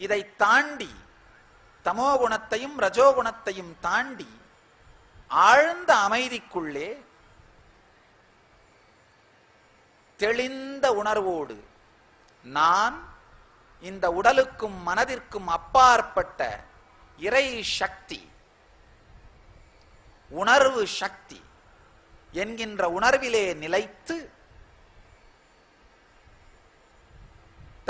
இதை தாண்டி தமோகுணத்தையும் ரஜோகுணத்தையும் தாண்டி ஆழ்ந்த அமைதிக்குள்ளே தெளிந்த உணர்வோடு நான் இந்த உடலுக்கும் மனதிற்கும் அப்பாற்பட்ட இறை சக்தி உணர்வு சக்தி என்கின்ற உணர்விலே நிலைத்து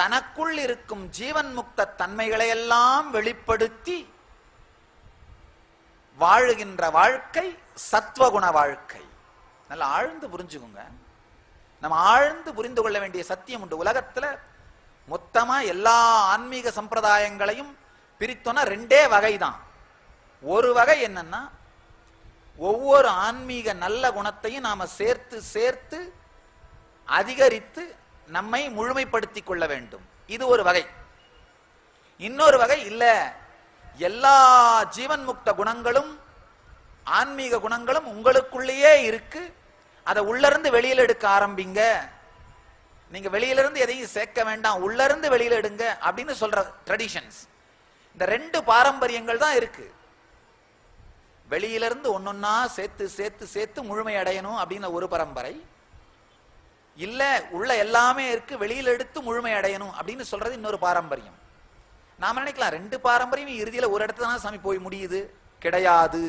தனக்குள் இருக்கும் ஜீவன் முக்த தன்மைகளையெல்லாம் வெளிப்படுத்தி வாழுகின்ற வாழ்க்கை சத்வகுண வாழ்க்கை. நல்லா ஆழ்ந்து புரிஞ்சுக்குங்க. நம்ம ஆழ்ந்து புரிந்து கொள்ள வேண்டிய சத்தியம் உண்டு. உலகத்துல மொத்தமா எல்லா ஆன்மீக சம்பிரதாயங்களையும் பிரித்தோன்னா ரெண்டே வகை தான் ஒரு வகை என்னன்னா ஒவ்வொரு ஆன்மீக நல்ல குணத்தையும் நாம சேர்த்து சேர்த்து அதிகரித்து நம்மை முழுமைப்படுத்திக் கொள்ள வேண்டும். இது ஒரு வகை. இன்னொரு வகை இல்ல. எல்லா ஜீவன் முக்த குணங்களும் ஆன்மீக குணங்களும் உங்களுக்குள்ளேயே இருக்கு. அதை உள்ளிருந்து வெளியில் வெளியில எடுக்க ஆரம்பிங்க. நீங்க வெளியிலிருந்து எதையும் சேர்க்க வேண்டாம். உள்ளிருந்து வெளியில எடுங்க அப்படின்னு சொல்ற ட்ரெடிஷன்ஸ் இந்த ரெண்டு பாரம்பரியங்கள் தான் இருக்கு. வெளியிலிருந்து ஒன்னொன்னா சேர்த்து சேர்த்து சேர்த்து முழுமை அடையணும் அப்படின்னு ஒரு பரம்பரை. இல்ல உள்ள எல்லாமே இருக்கு வெளியில எடுத்து முழுமை அடையணும் அப்படின்னு சொல்றது இன்னொரு பாரம்பரியம். நாம நினைக்கலாம் ரெண்டு பாரம்பரியம் இறுதியில ஒரு இடத்துல தான் சாமி போய் முடியுது? கிடையாது.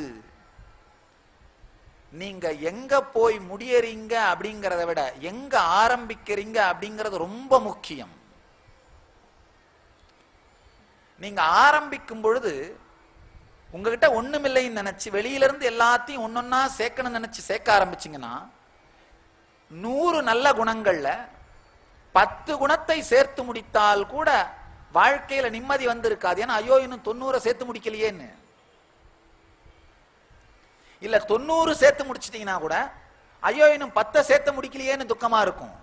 நீங்க எங்க போய் முடியறீங்க அப்படிங்கிறத விட எங்க ஆரம்பிக்கிறீங்க அப்படிங்கிறது ரொம்ப முக்கியம். நீங்க ஆரம்பிக்கும் பொழுது உங்ககிட்ட ஒண்ணுமில்லைன்னு நினைச்சு வெளியில இருந்து எல்லாத்தையும் ஒன்னொன்னா சேர்க்கணும்னு நினைச்சு சேர்க்க ஆரம்பிச்சீங்கன்னா நூறு நல்ல குணங்கள்ல பத்து குணத்தை சேர்த்து முடித்தால் கூட வாழ்க்கையில நிம்மதி வந்திருக்காது. ஏன்னா ஐயோ இன்னும் தொண்ணூறை சேர்த்து முடிக்கலையேன்னு. இல்ல தொண்ணூறு சேர்த்து முடிச்சிட்டீங்கன்னா கூட ஐயோ இன்னும் பத்தை சேர்த்து முடிக்கலையேன்னு துக்கமா இருக்கும்.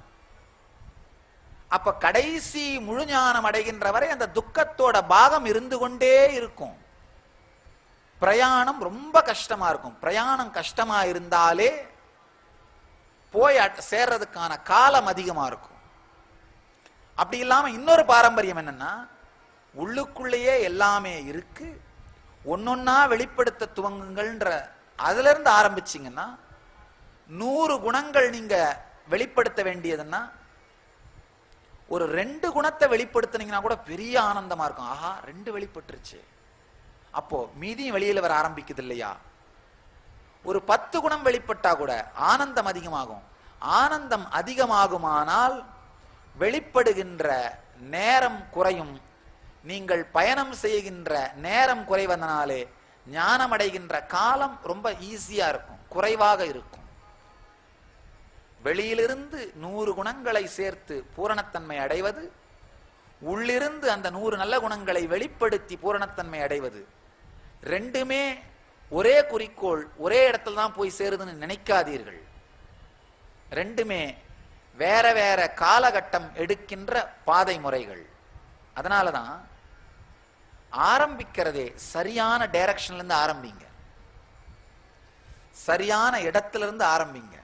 அப்ப கடைசி முழு ஞானம் அடைகின்ற வரை அந்த துக்கத்தோட பாகம் இருந்து கொண்டே இருக்கும். பிரயாணம் ரொம்ப கஷ்டமா இருக்கும். பிரயாணம் கஷ்டமா இருந்தாலே போய் சேர்றதுக்கான காலம் அதிகமா இருக்கும். அப்படி இல்லாம இன்னொரு பாரம்பரியம் என்னன்னா உள்ளுக்குள்ளேயே எல்லாமே இருக்கு. ஒன்னொன்னா வெளிப்படுத்த துவங்குங்கள்ன்ற அதுல இருந்து நூறு குணங்கள் நீங்க வெளிப்படுத்த வேண்டியதுன்னா ஒரு ரெண்டு குணத்தை வெளிப்படுத்துனீங்கன்னா கூட பெரிய ஆனந்தமா இருக்கும். ஆஹா ரெண்டு வெளிப்பட்டுருச்சு. அப்போ மீதியும் வெளியில வர ஆரம்பிக்குது இல்லையா? ஒரு பத்து குணம் வெளிப்பட்டா கூட ஆனந்தம் அதிகமாகும். ஆனந்தம் அதிகமாகுமானால் வெளிப்படுகின்ற நேரம் குறையும். நீங்கள் பயணம் செய்கின்ற நேரம் குறைவதனாலே ஞானம் அடைகின்ற காலம் ரொம்ப ஈஸியா இருக்கும். குறைவாக இருக்கும். வெளியிலிருந்து நூறு குணங்களை சேர்த்து பூரணத்தன்மை அடைவது உள்ளிருந்து அந்த நூறு நல்ல குணங்களை வெளிப்படுத்தி பூரணத்தன்மை அடைவது ரெண்டுமே ஒரே குறிக்கோள் ஒரே இடத்துல தான் போய் சேருதுன்னு நினைக்காதீர்கள். ரெண்டுமே வேற வேற காலகட்டம் எடுக்கின்ற பாதை முறைகள். அதனால தான் ஆரம்பிக்கிறதே சரியான டைரக்ஷன்லேருந்து ஆரம்பிங்க. சரியான இடத்துல இருந்து ஆரம்பிங்க.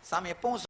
சாமி எப்பவும்